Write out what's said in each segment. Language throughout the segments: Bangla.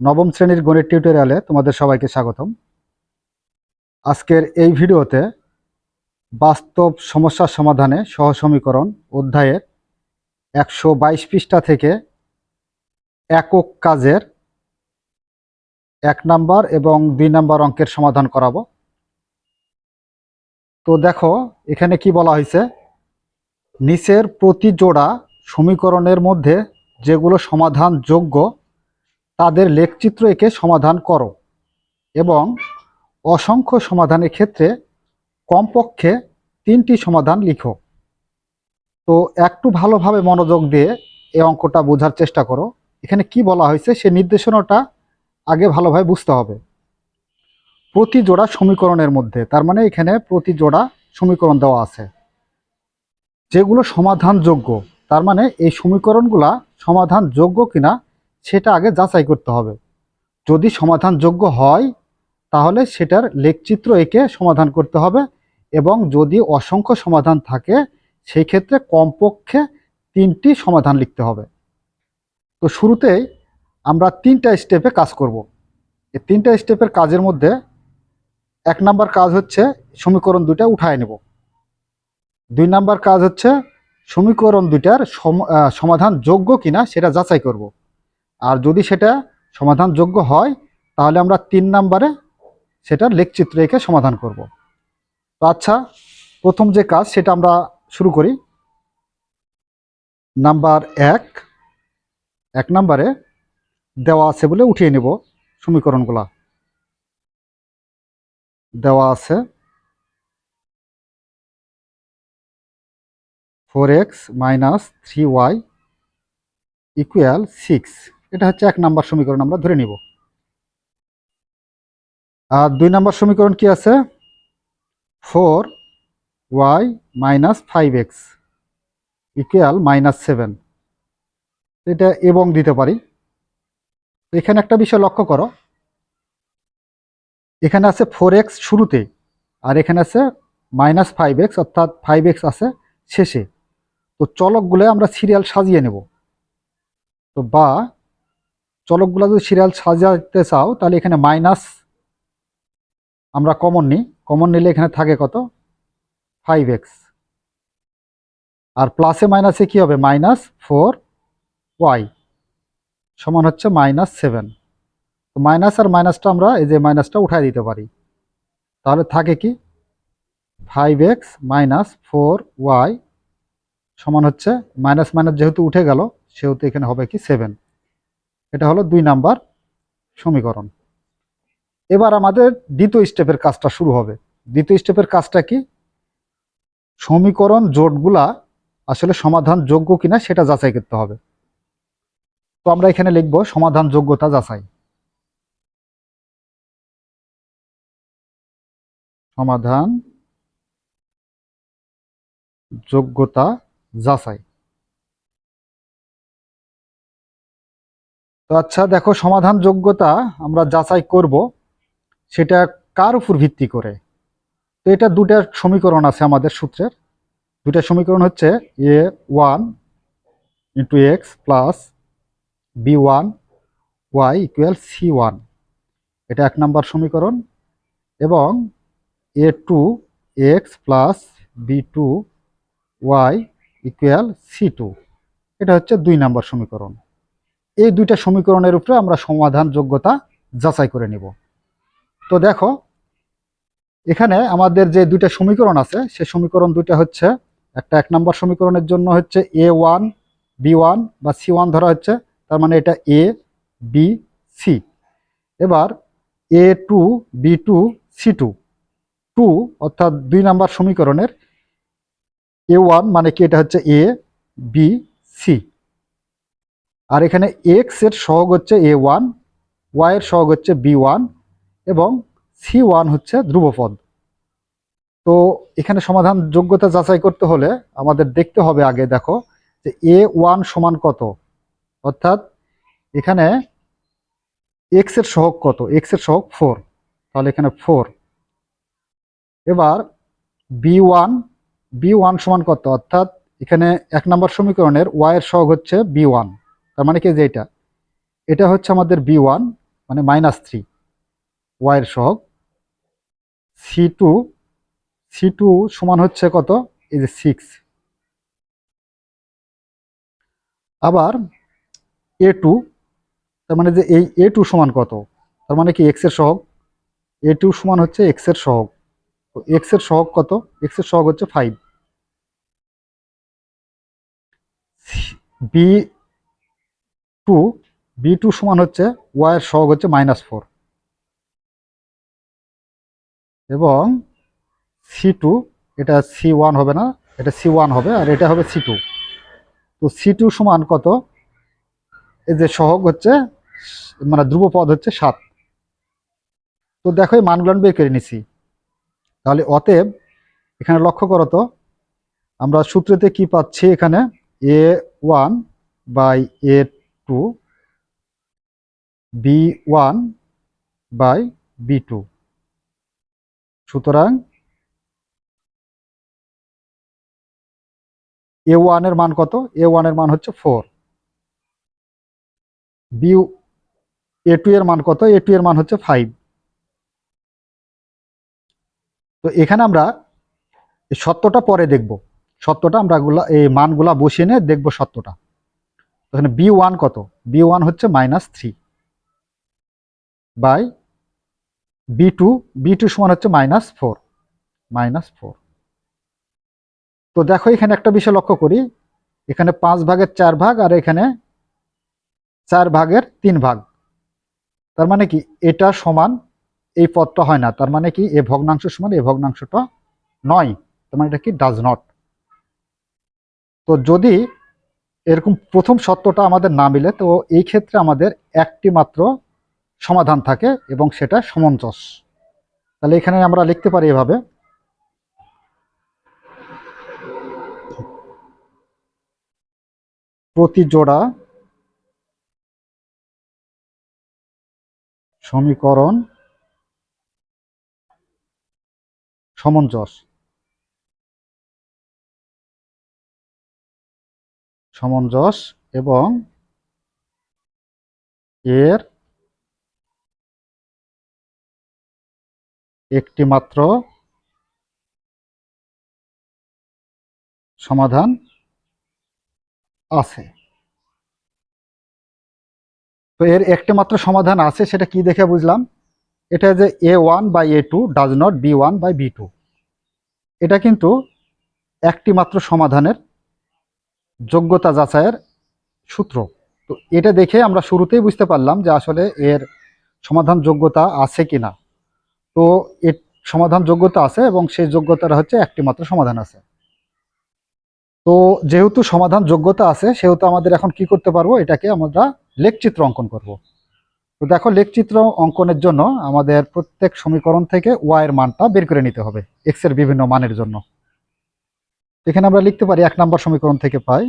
নবম শ্রেণির গণিত টিউটোরিয়ালে তোমাদের সবাইকে স্বাগতম। আজকের এই ভিডিওতে বাস্তব সমস্যার সমাধানে সহসমীকরণ অধ্যায়ের একশো বাইশ পৃষ্ঠা থেকে একক কাজের এক নাম্বার এবং দুই নাম্বার অঙ্কের সমাধান করাবো। তো দেখো, এখানে কি বলা হয়েছে? নিচের প্রতি জোড়া সমীকরণের মধ্যে যেগুলো সমাধানযোগ্য তাদের লেখচিত্র একে সমাধান করো এবং অসংখ্য সমাধানের ক্ষেত্রে কমপক্ষে তিনটি সমাধান লিখো। তো একটু ভালোভাবে মনোযোগ দিয়ে এই অঙ্কটা বোঝার চেষ্টা করো। এখানে কি বলা হয়েছে সে নির্দেশনাটা আগে ভালোভাবে বুঝতে হবে। প্রতি জোড়া সমীকরণের মধ্যে, তার মানে এখানে প্রতি জোড়া সমীকরণ দেওয়া আছে। যেগুলো সমাধানযোগ্য, তার মানে এই সমীকরণগুলা সমাধানযোগ্য কিনা সেটা আগে যাচাই করতে হবে। যদি সমাধানযোগ্য হয় তাহলে সেটার লেখচিত্র এঁকে সমাধান করতে হবে এবং যদি অসংখ্য সমাধান থাকে সেই ক্ষেত্রে কমপক্ষে তিনটি সমাধান লিখতে হবে। তো শুরুতেই আমরা তিনটা স্টেপে কাজ করব। এই তিনটা স্টেপের কাজের মধ্যে এক নাম্বার কাজ হচ্ছে সমীকরণ দুটা উঠায় নেব। দুই নাম্বার কাজ হচ্ছে সমীকরণ দুইটার সম- আহ, সমাধানযোগ্য কিনা সেটা যাচাই করব। আর যদি সেটা সমাধানযোগ্য হয়, তাহলে আমরা তিন নাম্বারে সেটার লেখচিত্র এঁকে সমাধান করব। তো আচ্ছা প্রথম যে কাজ সেটা আমরা শুরু করি। নাম্বার এক এক নাম্বারে দেওয়া আছে বলে উঠিয়ে নেব সমীকরণগুলা। দেওয়া আছে four x minus three y equal six. এটা হচ্ছে এক নাম্বার সমীকরণ, আমরা ধরে নিব। আর দুই নাম্বার সমীকরণ কি আছে? Four y minus five x equal minus seven. এটা এবং দিতে পারি। এখানে একটা বিষয় লক্ষ্য করো। এখানে আছে ফোর এক্স শুরুতে, আর এখানে আছে মাইনাস ফাইভ এক্স, অর্থাৎ ফাইভ এক্স আছে শেষে। তো চলকগুলো আমরা সিরিয়াল সাজিয়ে নেব। তো বা চলকগুলো যদি সিরিয়াল সাজাতে চাও, তাহলে এখানে মাইনাস আমরা কমন নিই। কমন নিলে এখানে থাকে কত? ফাইভ এক্স আর প্লাসে মাইনাসে কি হবে? মাইনাস ফোর ওয়াই সমান হচ্ছে মাইনাস সেভেন তো মাইনাস আর মাইনাসটা আমরা এই যে মাইনাসটা উঠাই দিতে পারি। তাহলে থাকে কি? Five x minus four y সমান হচ্ছে মাইনাস মাইনাস যেহেতু উঠে গেল, সেহেতু এখানে হবে কি সেভেন এটা হলো দুই নাম্বার সমীকরণ। এবার আমাদের দ্বিতীয় স্টেপের কাজটা শুরু হবে। দ্বিতীয় স্টেপের কাজটা কি? সমীকরণ জোটগুলা আসলে সমাধান যোগ্য কিনা সেটা যাচাই করতে হবে। তো আমরা এখানে লিখব সমাধান যোগ্যতা যাচাই। সমাধান যোগ্যতা যাচাই। তো আচ্ছা দেখো সমাধান যোগ্যতা আমরা যাচাই করব, সেটা কার উপর ভিত্তি করে? তো এটা দুটা সমীকরণ আছে আমাদের সূত্রের। দুটা সমীকরণ হচ্ছে a one into x plus b one y equal c one. এটা এক নাম্বার সমীকরণ। এবং a two x plus b two y equal c two. এটা হচ্ছে দুই নাম্বার সমীকরণ। এই দুইটা সমীকরণের উপরে আমরা সমাধান যোগ্যতা যাচাই করে নিব। তো দেখো, এখানে আমাদের যে দুইটা সমীকরণ আছে, সে সমীকরণ দুইটা হচ্ছে একটা এক নম্বর সমীকরণের জন্য হচ্ছে এ ওয়ান বি ওয়ান বা সি ওয়ান ধরা হচ্ছে, তার মানে এটা এ বি সি এবার a two b two c two two অর্থাৎ দুই নাম্বার সমীকরণের এ ওয়ান মানে কি? এটা হচ্ছে এ বি সি আর এখানে এক্সের সহগ হচ্ছে এ ওয়ান ওয়াই এর সহগ হচ্ছে বি ওয়ান এবং সি ওয়ান হচ্ছে ধ্রুবপদ। তো এখানে সমাধান যোগ্যতা যাচাই করতে হলে আমাদের দেখতে হবে আগে, দেখো, যে এ ওয়ান সমান কত? অর্থাৎ এখানে এক্সের সহগ কত? এক্সের সহগ ফোর তাহলে এখানে ফোর এবার বি ওয়ান বি ওয়ান সমান কত? অর্থাৎ এখানে এক নম্বর সমীকরণের ওয়াই এর সহগ হচ্ছে বি ওয়ান তার মানে কি যে এটা? এটা হচ্ছে আমাদের বি ওয়ান মানে মাইনাস থ্রি ওয়াইয়ের সহগ। সি টু সি টু সমান হচ্ছে কত? এই যে সিক্স আবার এ টু তার মানে যে এই এ টু সমান কত? তার মানে কি এক্সের সহগ? এ টু সমান হচ্ছে এক্সের সহগ। তো এক্সের সহগ কত? এক্সের সহগ হচ্ছে five b two b two সমান হচ্ছে ওয়াইয়ের সহগ হচ্ছে মাইনাস ফোর এবং সি টু এটা সি ওয়ান হবে না, এটা সি ওয়ান হবে আর এটা হবে সি টু তো সি টু সমান কত? এই যে সহগ হচ্ছে মানে ধ্রুব পদ হচ্ছে সাত। তো দেখো এই মানগুলো বের করে নিছি। তাহলে অতএব এখানে লক্ষ্য করো তো, আমরা সূত্রতে কি পাচ্ছি এখানে? A one by a two b one by b two. সুতরাং এ ওয়ানের মান কত? এ ওয়ানের মান হচ্ছে ফোর। বি এ টু এর মান কত? এ টু এর মান হচ্ছে ফাইভ। তো এখানে আমরা সত্যটা পরে দেখব। সত্যটা আমরা এই মানগুলা বসিয়ে নিয়ে দেখব সত্যটা। এখানে বি ওয়ান কত? বি ওয়ান হচ্ছে minus three by b two b two সমান হচ্ছে মাইনাস ফোর মাইনাস ফোর তো দেখো এখানে একটা বিষয় লক্ষ্য করি, এখানে পাঁচ ভাগের চার ভাগ আর এখানে চার ভাগের তিন ভাগ। তার মানে কি? এটা সমান এই পদটা হয় না, তার মানে কি? এ ভগ্নাংশ সমান এ ভগ্নাংশটা নয়, তার মানে এটা কি? ডাজ নট তো যদি এরকম প্রথম সত্যটা আমাদের না মিলে, তো এই ক্ষেত্রে আমাদের একটি মাত্র সমাধান থাকে এবং সেটা সমঞ্জস। তাহলে এখানে আমরা লিখতে পারি এভাবে। প্রতি জোড়া সমীকরণ সমঞ্জস। সমঞ্জস এবং এর একটি মাত্র সমাধান আছে। তো এর একটি মাত্র সমাধান আছে, সেটা কি দেখে বুঝলাম? এটা যে a one by a two does not b one by b two এটা কিন্তু একটি মাত্র সমাধানের যোগ্যতা যাচাইয়ের সূত্র। তো এটা দেখে আমরা শুরুতেই বুঝতে পারলাম যে আসলে এর সমাধান যোগ্যতা আছে কিনা। তো এর সমাধান যোগ্যতা আছে এবং সেই যোগ্যতাটা হচ্ছে একটি মাত্র সমাধান আছে। তো যেহেতু সমাধান যোগ্যতা আছে, সেহেতু আমাদের এখন কি করতে পারব? এটাকে আমরা লেখচিত্র অঙ্কন করব। তো দেখো, লেখচিত্র অঙ্কনের জন্য আমাদের প্রত্যেক সমীকরণ থেকে ওয়াইয়ের মানটা বের করে নিতে হবে এক্সের বিভিন্ন মানের জন্য। এখানে আমরা লিখতে পারি এক নাম্বার সমীকরণ থেকে পাই।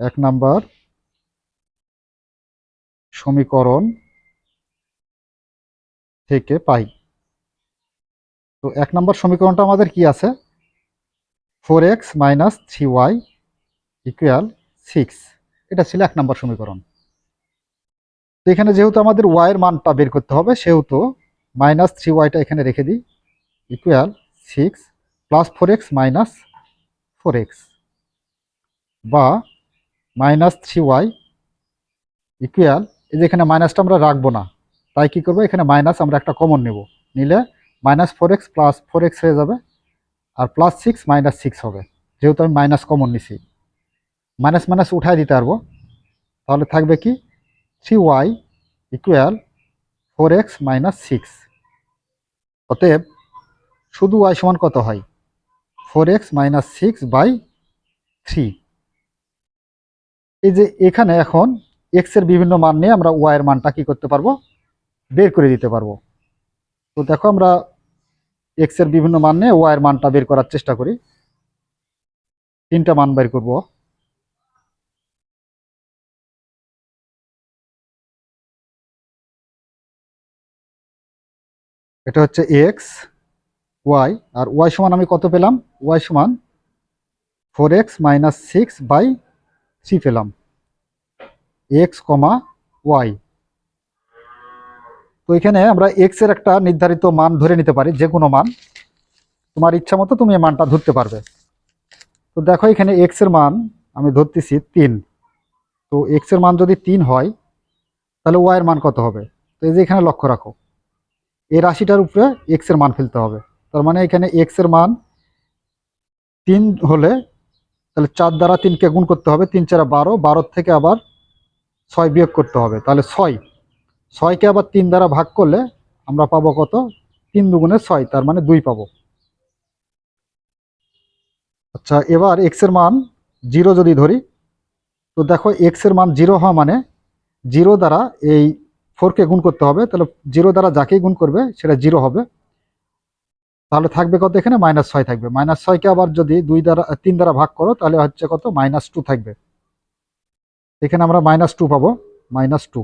এক নাম্বার সমীকরণ থেকে পাই। তো এক নাম্বার সমীকরণটা আমাদের কি আছে? Four x minus three y equal six. এটা ছিল এক নাম্বার সমীকরণ। তো এখানে যেহেতু আমাদের ওয়াইয়ের মানটা বের করতে হবে, সেহেতু মাইনাস থ্রি ওয়াইটা এখানে রেখে দিই। Equal six plus four x minus four x বা মাইনাস থ্রি ওয়াই ইকুয়াল এই যে এখানে মাইনাসটা আমরা রাখব না, তাই কি করব? এখানে মাইনাস আমরা একটা কমন নেব, নিলে minus four x plus four x হয়ে যাবে, আর প্লাস সিক্স মাইনাস সিক্স হবে, যেহেতু আমি মাইনাস কমন নিছি। মাইনাস মাইনাস উঠাই দিতে পারব, তাহলে থাকবে কি? Three y equal four x minus six অতএব শুধু ওয়াই সমান কত হয়? Four x minus six by three. এই যে এখানে এখন এক্সের বিভিন্ন মান নিয়ে আমরা ওয়াই এর মানটা কি করতে পারব? বের করে দিতে পারব। তো দেখো আমরা এক্সের বিভিন্ন মান নিয়ে ওয়াই এর মানটা বের করার চেষ্টা করি। তিনটা মান বের করব। এটা হচ্ছে এক্স ওয়াই আর ওয়াই সমান আমি কত পেলাম? ওয়াই সমান four x minus six by three পেলাম। এক্স কমা ওয়াই তো এখানে আমরা এক্সের একটা নির্ধারিত মান ধরে নিতে পারি, যে কোনো মান। তোমার ইচ্ছা মতো তুমি এই মানটা ধরতে পারবে। তো দেখো এখানে এক্সের মান আমি ধরতেছি তিন। তো এক্সের মান যদি তিন হয়, তাহলে ওয়াই এর মান কত হবে? তো এই যে এখানে লক্ষ্য রাখো। এই রাশিটার উপরে এক্সের মান ফেলতে হবে। তার মানে এখানে এক্সের মান তিন হলে তাহলে চার দ্বারা তিনকে গুণ করতে হবে, তিন চারা বারো বারো থেকে আবার ছয় বিয়োগ করতে হবে। তাহলে ছয়। ছয়কে আবার তিন দ্বারা ভাগ করলে আমরা পাবো কত? তিন দুগুণে ছয়, তার মানে দুই পাবো। আচ্ছা এবার এক্সের মান জিরো যদি ধরি, তো দেখো এক্সের মান জিরো হওয়া মানে জিরো দ্বারা এই ফোরকে গুণ করতে হবে, তাহলে জিরো দ্বারা যাকেই গুণ করবে, সেটা জিরো হবে। তাহলে থাকবে কত এখানে? মাইনাস ছয় থাকবে। মাইনাস ছয়কে আবার যদি দুই দ্বারা, তিন দ্বারা ভাগ করো, তাহলে হচ্ছে কত? মাইনাস টু থাকবে। এখানে আমরা মাইনাস টু পাবো। মাইনাস টু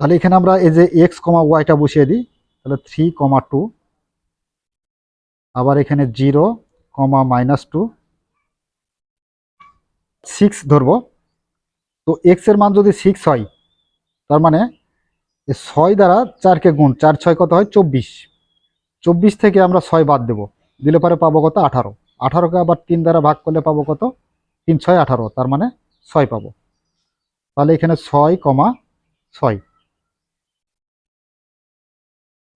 তাহলে এখানে আমরা এই যে এক্স কমা ওয়াইটা বসিয়ে দিই, তাহলে থ্রি কমা টু আবার এখানে zero comma minus two six ধরবো। তো এক্সের মান যদি সিক্স হয়, তার মানে ছয় দ্বারা চারকে গুণ, চার ছয় কত হয়? চব্বিশ। চব্বিশ থেকে আমরা ছয় বাদ দেব। দিলে পরে পাবো কত? আঠারো। আঠারোকে আবার তিন দ্বারা ভাগ করলে পাবো কত? তিন ছয় আঠারো, তার মানে ছয় পাবো। তাহলে এখানে ছয় কমা ছয়।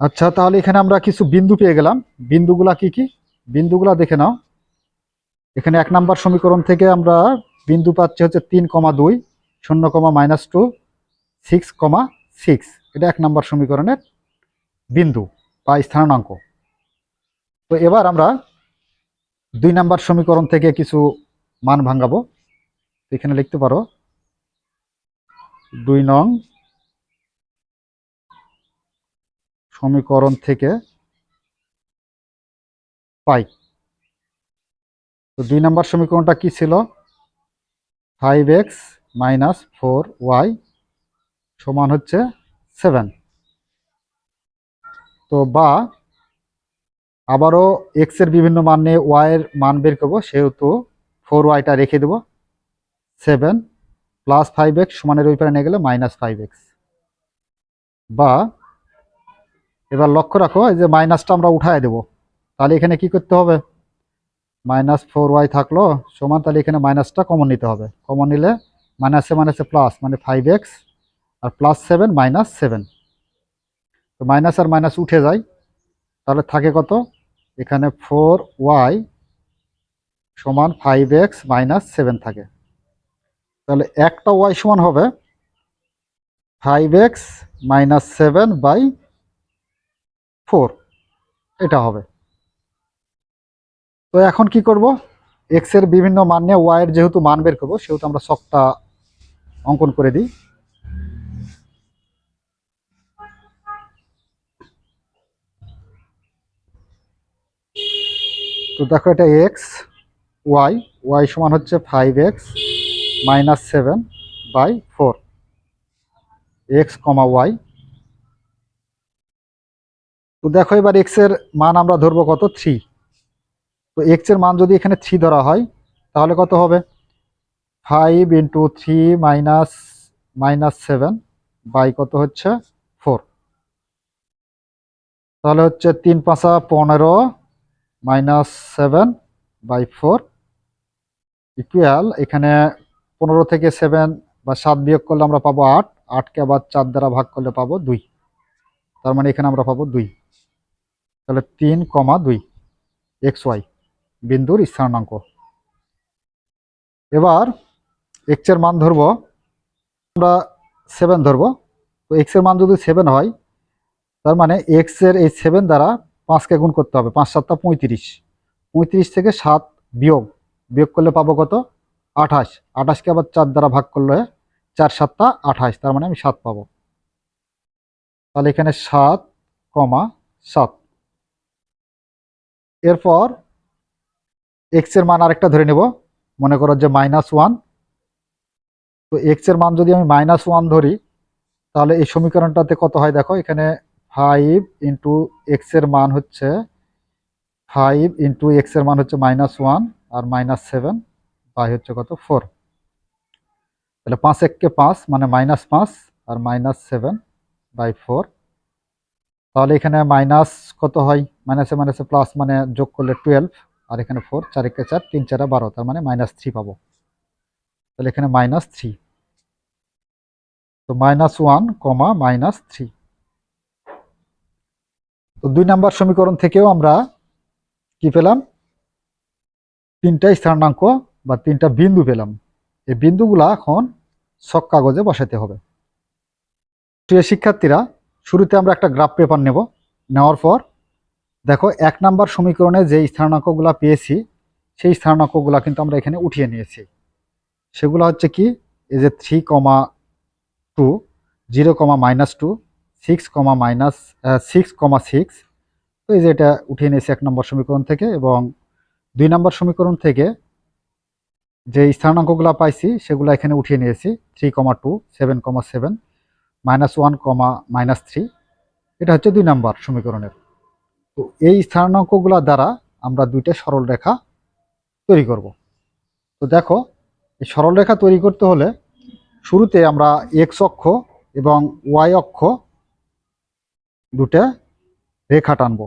আচ্ছা তাহলে এখানে আমরা কিছু বিন্দু পেয়ে গেলাম। বিন্দুগুলা কি কি? বিন্দুগুলা দেখে নাও। এখানে এক নাম্বার সমীকরণ থেকে আমরা বিন্দু পাচ্ছি হচ্ছে তিন কমা দুই, শূন্য comma minus two, six comma six. এটা এক নম্বর সমীকরণের বিন্দু বা স্থানাঙ্ক। তো এবার আমরা দুই নাম্বার সমীকরণ থেকে কিছু মান ভাঙাবো। এখানে লিখতে পারো, দুই নং সমীকরণ থেকে পাই। তো দুই নাম্বার সমীকরণটা কি ছিল? Five x minus four y সমান হচ্ছে সেভেন। তো বা, আবারও এক্সের বিভিন্ন মান নিয়ে ওয়াই এর মান বের করব, সেহেতু ফোর ওয়াইটা রেখে দেবো। সেভেন প্লাস ফাইভ এক্স সমানের ওই পারে নিয়ে গেলে মাইনাস ফাইভ এক্স বা, এবার লক্ষ্য রাখো যে মাইনাসটা আমরা উঠায় দেবো, তাহলে এখানে কি করতে হবে? মাইনাস ফোর ওয়াই থাকল, সমান, তাহলে এখানে মাইনাসটা কমন নিতে হবে। কমন নিলে মাইনাসে মাইনাসে প্লাস মানে ফাইভ এক্স আর প্লাস সেভেন মাইনাস সেভেন তো মাইনাস আর মাইনাস উঠে যায়। তাহলে থাকে কত? এখানে ফোর ওয়াই সমান ফাইভ এক্স মাইনাস সেভেন থাকে। তাহলে একটা ওয়াই সমান হবে five x minus seven by four এটা হবে। তো এখন কি করব? এক্সের বিভিন্ন মান নিয়ে ওয়াই এর যেহেতু মান বের করব, সেহেতু আমরা শখটা অঙ্কন করে দিই। তো দেখো এটা এক্স ওয়াই ওয়াই সমান হচ্ছে five x minus seven by four x comma y তো দেখো এবার এক্সের মান আমরা ধরবো কত? থ্রি তো এক্সের মান যদি এখানে থ্রি ধরা হয়, তাহলে কত হবে? Five into three minus minus seven by কত হচ্ছে? ফোর তাহলে হচ্ছে তিন পাঁচা পনেরো minus seven by four equal এখানে পনেরো থেকে সেভেন বা সাত বিয়োগ করলে আমরা পাবো আট, আটকে আবার চার দ্বারা ভাগ করলে পাবো দুই। তার মানে এখানে আমরা পাবো দুই। তাহলে তিন কমা দুই, এক্স ওয়াই, বিন্দুর স্থানাঙ্ক। এবার এক্সের মান ধরবো, আমরা সেভেন ধরবো। তো এক্সের মান যদি সেভেন হয়, তার মানে এক্সের এই সেভেন দ্বারা পাঁচকে গুণ করতে হবে, পাঁচ সাতটা পঁয়ত্রিশ। পঁয়ত্রিশ থেকে সাত বিয়োগ বিয়োগ করলে পাবো কত? আঠাশ। আঠাশকে আবার চার দ্বারা ভাগ করলে চার সাতটা আঠাশ, তার মানে আমি সাত পাবো। তাহলে এখানে সাত কমা সাত। এরপর এক্সের মান আরেকটা ধরে নেব। মনে করো যে মাইনাস ওয়ান তো এক্সের মান যদি আমি মাইনাস ওয়ান ধরি, তাহলে এই সমীকরণটাতে কত হয় দেখো? এখানে ফাইভ ইন্টু এক্সের মান হচ্ছে ফাইভ ইন্টু এক্সের মান হচ্ছে মাইনাস ওয়ান আর মাইনাস সেভেন বাই হচ্ছে কত? ফোর। তাহলে পাঁচ এককে পাঁচ মানে মাইনাস পাঁচ আর মাইনাস সেভেন বাই ফোর। তাহলে এখানে মাইনাস কত হয়? মাইনাসে মাইনাসে প্লাস মানে যোগ করলে টুয়েলভ আর এখানে ফোর, চার একে চার, তিন চারে বারো, তার মানে মাইনাস থ্রি পাবো। তাহলে এখানে মাইনাস থ্রি। তো minus one comma minus three. তো দুই নাম্বার সমীকরণ থেকেও আমরা কি পেলাম? তিনটা স্থানাঙ্ক বা তিনটা বিন্দু পেলাম। এই বিন্দুগুলা এখন সব কাগজে বসাতে হবে। প্রিয় শিক্ষার্থীরা, শুরুতে আমরা একটা গ্রাফ পেপার নেব। নেওয়ার পর দেখো, এক নাম্বার সমীকরণে যে স্থানাঙ্কগুলা পেয়েছি, সেই স্থানাঙ্কগুলা কিন্তু আমরা এখানে উঠিয়ে নিয়েছি। সেগুলো হচ্ছে কি? এই যে three comma two zero comma minus two six comma minus six comma six তো এই যে এটা উঠিয়ে নিয়েছি এক নম্বর সমীকরণ থেকে এবং দুই নম্বর সমীকরণ থেকে যে স্থানাঙ্কগুলো পাইছি, সেগুলো এখানে উঠিয়ে নিয়েছি। Three comma two seven comma seven minus one comma minus three এটা হচ্ছে দুই নম্বর সমীকরণের। তো এই স্থানাঙ্কগুলো দ্বারা আমরা দুইটা সরল রেখা তৈরি করব। তো দেখো, এই সরল রেখা তৈরি করতে হলে শুরুতে আমরা এক্স অক্ষ এবং ওয়াই অক্ষ দুটা রেখা টানবো।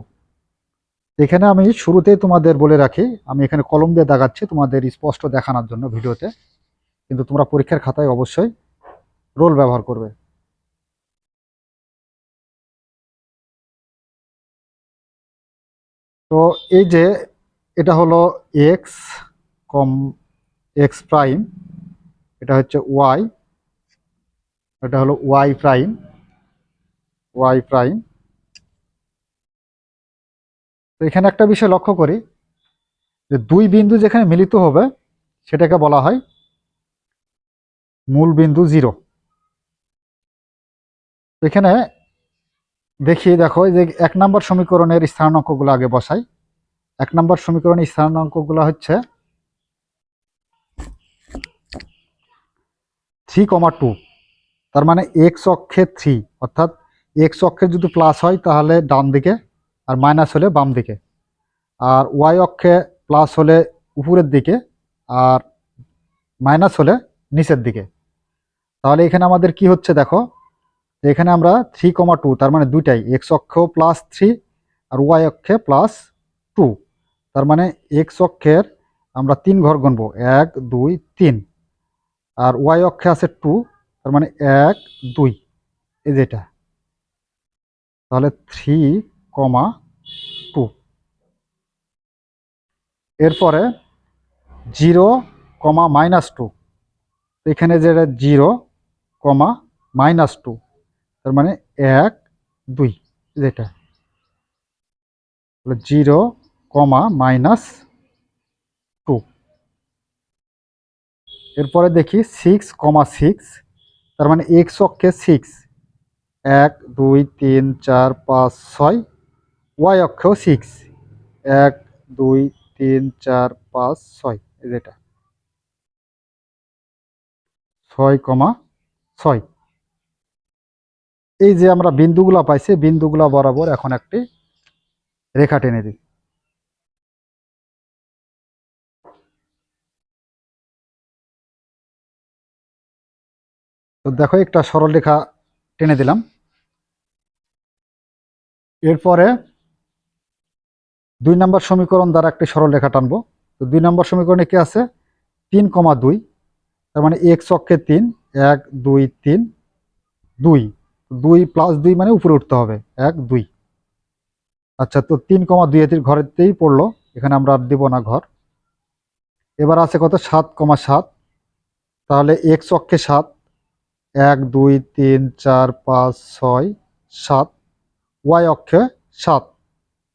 এখানে আমি শুরুতেই তোমাদের বলে রাখি, আমি এখানে কলম দিয়ে দাগাচ্ছি তোমাদের স্পষ্ট দেখানোর জন্য ভিডিওতে। কিন্তু তোমরা পরীক্ষার খাতায় অবশ্যই রোল ব্যবহার করবে। তো এই যে এটা হলো এক্স কম এক্স প্রাইম এটা হচ্ছে ওয়াই এটা হলো ওয়াই প্রাইম ওয়াই প্রাইম তো এখানে একটা বিষয় লক্ষ্য করি, যে দুই বিন্দু যেখানে মিলিত হবে, সেটাকে বলা হয় মূল বিন্দু জিরো। এখানে দেখি দেখো যে এক নম্বর সমীকরণের স্থানাঙ্কগুলো আগে বসাই। এক নম্বর সমীকরণের স্থানাঙ্কগুলো হচ্ছে থ্রি কমা টু, তার মানে এক্স অক্ষে থ্রি, অর্থাৎ এক্স অক্ষে যদি প্লাস হয় তাহলে ডান দিকে আর মাইনাস হলে বাম দিকে। আর ওয়াই অক্ষে প্লাস হলে উপরের দিকে আর মাইনাস হলে নিচের দিকে। তাহলে এখানে আমাদের কি হচ্ছে দেখো? এখানে আমরা থ্রি কমা টু তার মানে দুইটাই এক্স অক্ষ প্লাস থ্রি আর ওয়াই অক্ষে প্লাস টু তার মানে এক্স অক্ষের আমরা তিন ঘর গণবো এক, দুই, তিন। আর ওয়াই অক্ষে আছে টু তার মানে এক, দুই, এই যেটা তাহলে থ্রি কমা টু। এরপরে জিরো কমা মাইনাস টু। এখানে যেটা জিরো কমা মাইনাস টু, তার মানে এক, দুই যেটা জিরো কমা মাইনাস টু। এরপরে দেখি সিক্স কমা সিক্স, তার মানে এক্স অক্ষে সিক্স। এক, দুই, তিন, চার, পাঁচ, ছয় ওয়াই অক্ষ সিক্স এক, দুই, তিন, চার, পাঁচ, ছয় যেটা ছয় কমা ছয়। এই যে আমরা বিন্দুগুলা পাইছি, বিন্দুগুলা বরাবর এখন একটি রেখা টেনে দিই। তো দেখো একটা সরল রেখা টেনে দিলাম। এরপরে দুই নম্বর সমীকরণ দ্বারা একটি সরল রেখা টানবো। তো দুই নম্বর সমীকরণে কি আছে? তিন কমা দুই, তার মানে এক্স অক্ষে তিন, এক, দুই, তিন, দুই। দুই প্লাস দুই মানে উপরে উঠতে হবে, এক, দুই। আচ্ছা তো তিন কমা দুই এটির ঘরেতেই পড়ল, এখানে আমরা আর দেবো না ঘর। এবার আছে কত? সাত কমা সাত। তাহলে এক্স অক্ষে সাত, এক, দুই, তিন, চার, পাঁচ, ছয়, সাত। ওয়াই অক্ষে সাত।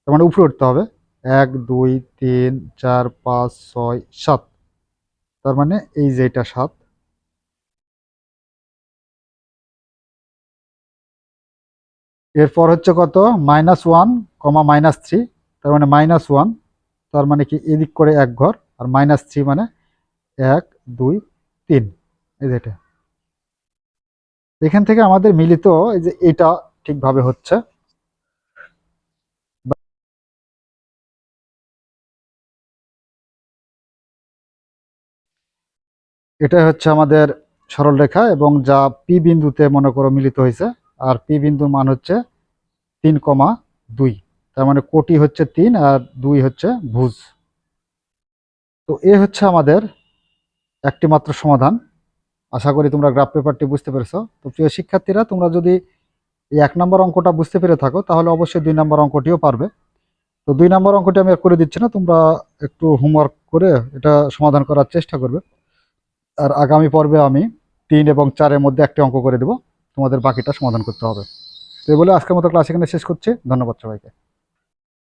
তার মানে উপরে উঠতে হবে। এক, দুই, তিন, চার, পাঁচ, ছয়, সাত। তার মানে এই যে এটা সাত। এরপর হচ্ছে কত? Minus one, comma minus three. তার মানে মাইনাস ওয়ান। তার মানে কি? এদিক করে এক ঘর। আর মাইনাস থ্রি মানে এক, দুই, তিন। এই যে এটা। এখান থেকে আমাদের মিলিত এই যে এটা ঠিকভাবে হচ্ছে। এটা হচ্ছে আমাদের সরলরেখা এবং যা পি বিন্দুতে মনে করো মিলিত হয়েছে, আর পি বিন্দুর মান হচ্ছে তিন কমা দুই। তার মানে কোটি হচ্ছে তিন আর দুই হচ্ছে ভুজ। তো এ হচ্ছে আমাদের একটি মাত্র সমাধান। আশা করি তোমরা গ্রাফ পেপারটি বুঝতে পেরেছ। তো প্রিয় শিক্ষার্থীরা, তোমরা যদি এই এক নম্বর অঙ্কটা বুঝতে পেরে থাকো, তাহলে অবশ্যই দুই নম্বর অঙ্কটিও পারবে। তো দুই নম্বর অঙ্কটি আমি করে দিচ্ছি না, তোমরা একটু হোমওয়ার্ক করে এটা সমাধান করার চেষ্টা করবে। আর আগামী পর্বে আমি তিন এবং চারের মধ্যে একটি অঙ্ক করে দেবো। তোমাদের বাকিটা সমাধান করতে হবে। তো বলে আজকের মতো ক্লাস এখানে শেষ করছি। ধন্যবাদ সবাইকে।